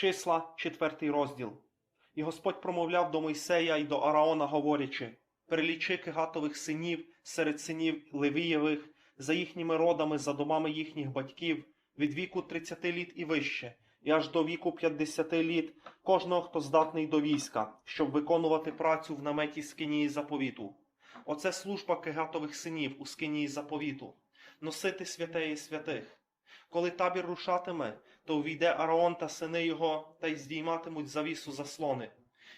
Числа, четвертий розділ. І Господь промовляв до Мойсея і до Араона, говорячи: перелічи кигатових синів серед синів Левієвих, за їхніми родами, за домами їхніх батьків, від віку 30 літ і вище, і аж до віку 50 літ, кожного, хто здатний до війська, щоб виконувати працю в наметі скинії заповіту. Оце служба кигатових синів у скинії заповіту, носити святеї святих. Коли табір рушатиме, то увійде Араон та сини його, та й здійматимуть завісу заслони,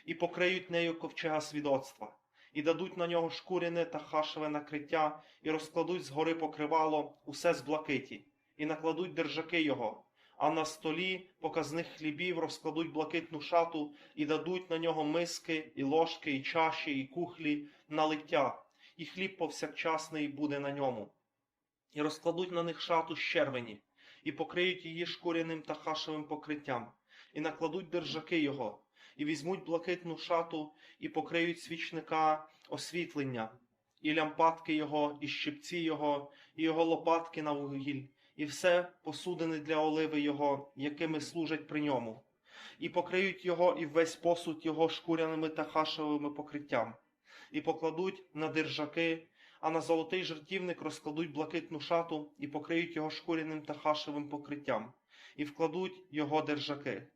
і покриють нею ковчега свідоцтва, і дадуть на нього шкуряне та хашеве накриття, і розкладуть згори покривало усе з блакиті, і накладуть держаки його, а на столі показних хлібів розкладуть блакитну шату, і дадуть на нього миски, і ложки, і чаші, і кухлі на лиття, і хліб повсякчасний буде на ньому. І розкладуть на них шату з червені, і покриють її шкуряним та хашевим покриттям, і накладуть держаки його, і візьмуть блакитну шату, і покриють свічника освітлення, і лямпадки його, і щипці його, і його лопатки на вугіль, і все посудини для оливи його, якими служать при ньому, і покриють його і весь посуд його шкуряними та хашевими покриттям, і покладуть на держаки, а на золотий жертівник розкладуть блакитну шату і покриють його шкуряним та хашевим покриттям, і вкладуть його держаки,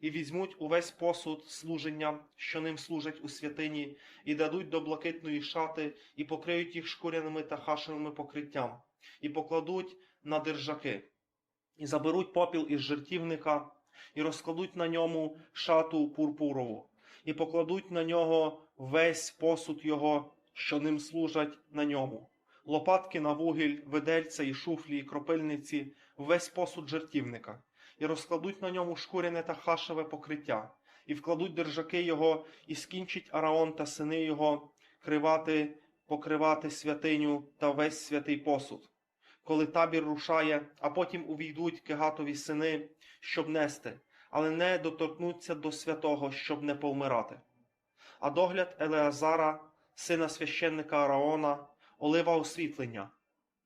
і візьмуть увесь посуд служення, що ним служать у святині, і дадуть до блакитної шати, і покриють їх шкуряними та хашевими покриттям, і покладуть на держаки, і заберуть попіл із жертівника, і розкладуть на ньому шату пурпурову, і покладуть на нього весь посуд його що ним служать на ньому. Лопатки на вугіль, видельця і шуфлі, і кропильниці, весь посуд жертівника, і розкладуть на ньому шкуряне та хашеве покриття, і вкладуть держаки його, і скінчить Араон та сини його кривати, покривати святиню та весь святий посуд. Коли табір рушає, а потім увійдуть кигатові сини, щоб нести, але не доторкнуться до святого, щоб не повмирати. А догляд Елеазара сина священника Араона, олива освітлення,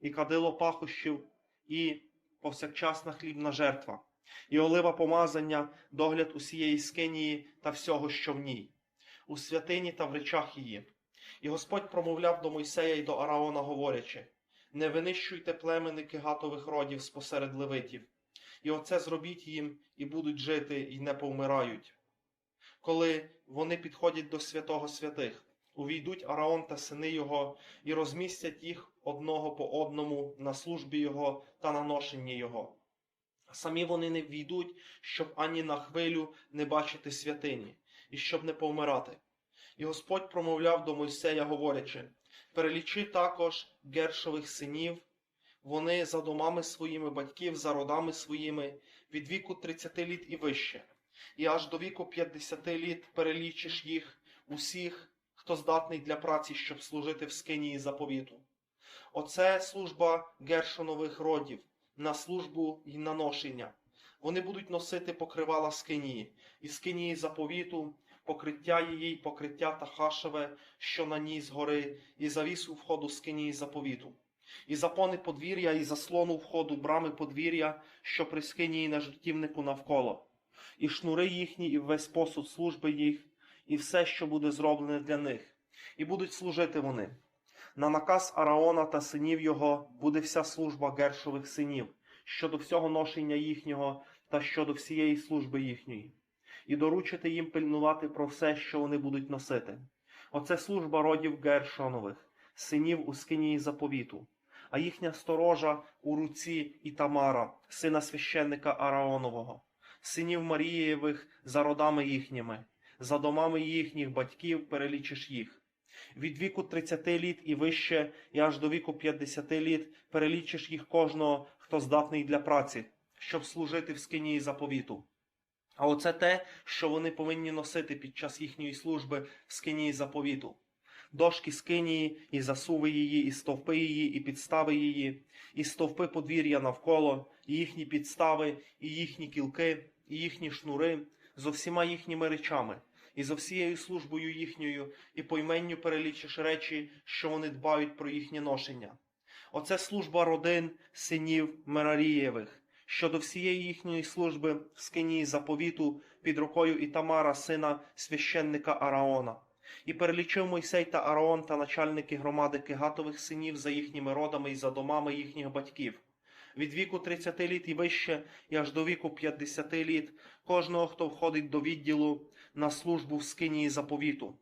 і кадило пахощів, і повсякчасна хлібна жертва, і олива помазання, догляд усієї скинії та всього, що в ній, у святині та в речах її. І Господь промовляв до Мойсея і до Араона, говорячи: Не винищуйте племени кигатових родів спосеред левитів, і оце зробіть їм, і будуть жити, і не повмирають. Коли вони підходять до святого святих, увійдуть Араон та сини його, і розмістять їх одного по одному на службі його та на ношенні його. Самі вони не війдуть, щоб ані на хвилю не бачити святині, і щоб не повмирати. І Господь промовляв до Мойсея, говорячи: перелічи також гершових синів, вони за домами своїми батьків, за родами своїми, від віку 30 літ і вище, і аж до віку 50 літ перелічиш їх усіх хто здатний для праці, щоб служити в скинії заповіту. Оце служба гершонових родів на службу і на ношення. Вони будуть носити покривала скинії, і скинії заповіту, покриття її, покриття та хашеве, що на ній згори, і завісу входу скинії заповіту. І запони подвір'я, і заслону входу брами подвір'я, що при скинії на жертівнику навколо, і шнури їхні, і весь посуд служби їх, і все, що буде зроблене для них, і будуть служити вони. На наказ Араона та синів його буде вся служба гершових синів щодо всього ношення їхнього та щодо всієї служби їхньої, і доручити їм пильнувати про все, що вони будуть носити. Оце служба родів Гершонових, синів у скинії заповіту, а їхня сторожа у руці Ітамара, сина священника Араонового, синів Марієвих за родами їхніми за домами їхніх батьків перелічиш їх. Від віку 30 літ і вище, і аж до віку 50 літ перелічиш їх кожного, хто здатний для праці, щоб служити в скинії заповіту. А оце те, що вони повинні носити під час їхньої служби в скинії заповіту. Дошки скинії, і засуви її, і стовпи її, і підстави її, і стовпи подвір'я навколо, і їхні підстави, і їхні кілки, і їхні шнури зо всіма їхніми речами і за всією службою їхньою, і пойменню перелічиш речі, що вони дбають про їхнє ношення. Оце служба родин синів Мерарієвих, щодо всієї їхньої служби в скинії заповіту під рукою Ітамара, сина священника Араона. І перелічив Мойсей та Араон та начальники громади Кигатових синів за їхніми родами і за домами їхніх батьків. Від віку 30 літ і вище, і аж до віку 50 літ, кожного, хто входить до відділу на службу в скинії заповіту.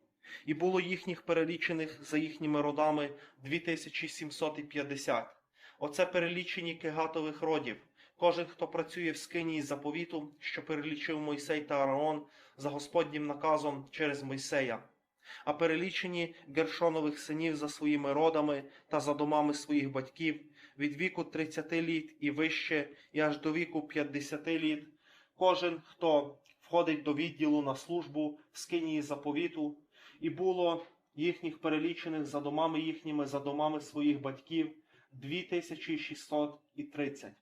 І було їхніх перелічених за їхніми родами 2750. Оце перелічені кигатових родів. Кожен, хто працює в скинії заповіту, що перелічив Мойсей та Араон за Господнім наказом через Мойсея. А перелічені Гершонових синів за своїми родами та за домами своїх батьків від віку 30 літ і вище, і аж до віку 50 літ. Кожен, хто входить до відділу на службу в скинії заповіту, і було їхніх перелічених за домами їхніми, за домами своїх батьків 2630.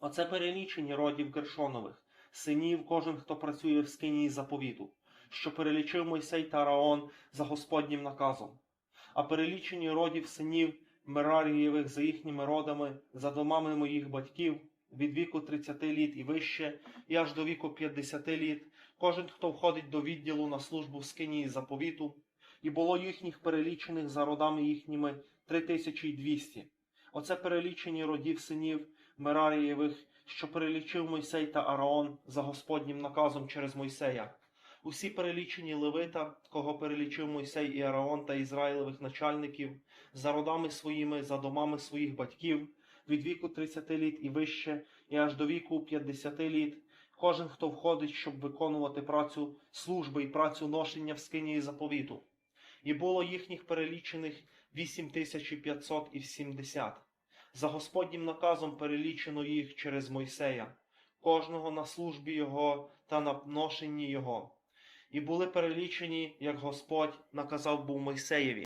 Оце перелічені родів Гершонових, синів, кожен, хто працює в скинії заповіту, що перелічив Мойсей та Араон за Господнім наказом. А перелічені родів синів Мерарієвих за їхніми родами, за домами моїх батьків, від віку 30 літ і вище, і аж до віку 50 літ, кожен, хто входить до відділу на службу в скинії заповіту, і було їхніх перелічених за родами їхніми 3200. Оце перелічені родів синів Мерарієвих, що перелічив Мойсей та Араон за Господнім наказом через Мойсея. Усі перелічені левита, кого перелічив Мойсей і Араон та Ізраїлевих начальників, за родами своїми, за домами своїх батьків, від віку 30 літ і вище, і аж до віку 50 літ, кожен, хто входить, щоб виконувати працю служби і працю ношення в скині заповіту. І було їхніх перелічених 8570. За Господнім наказом перелічено їх через Мойсея, кожного на службі його та на ношенні його. І були перелічені, як Господь наказав був Мойсеєві.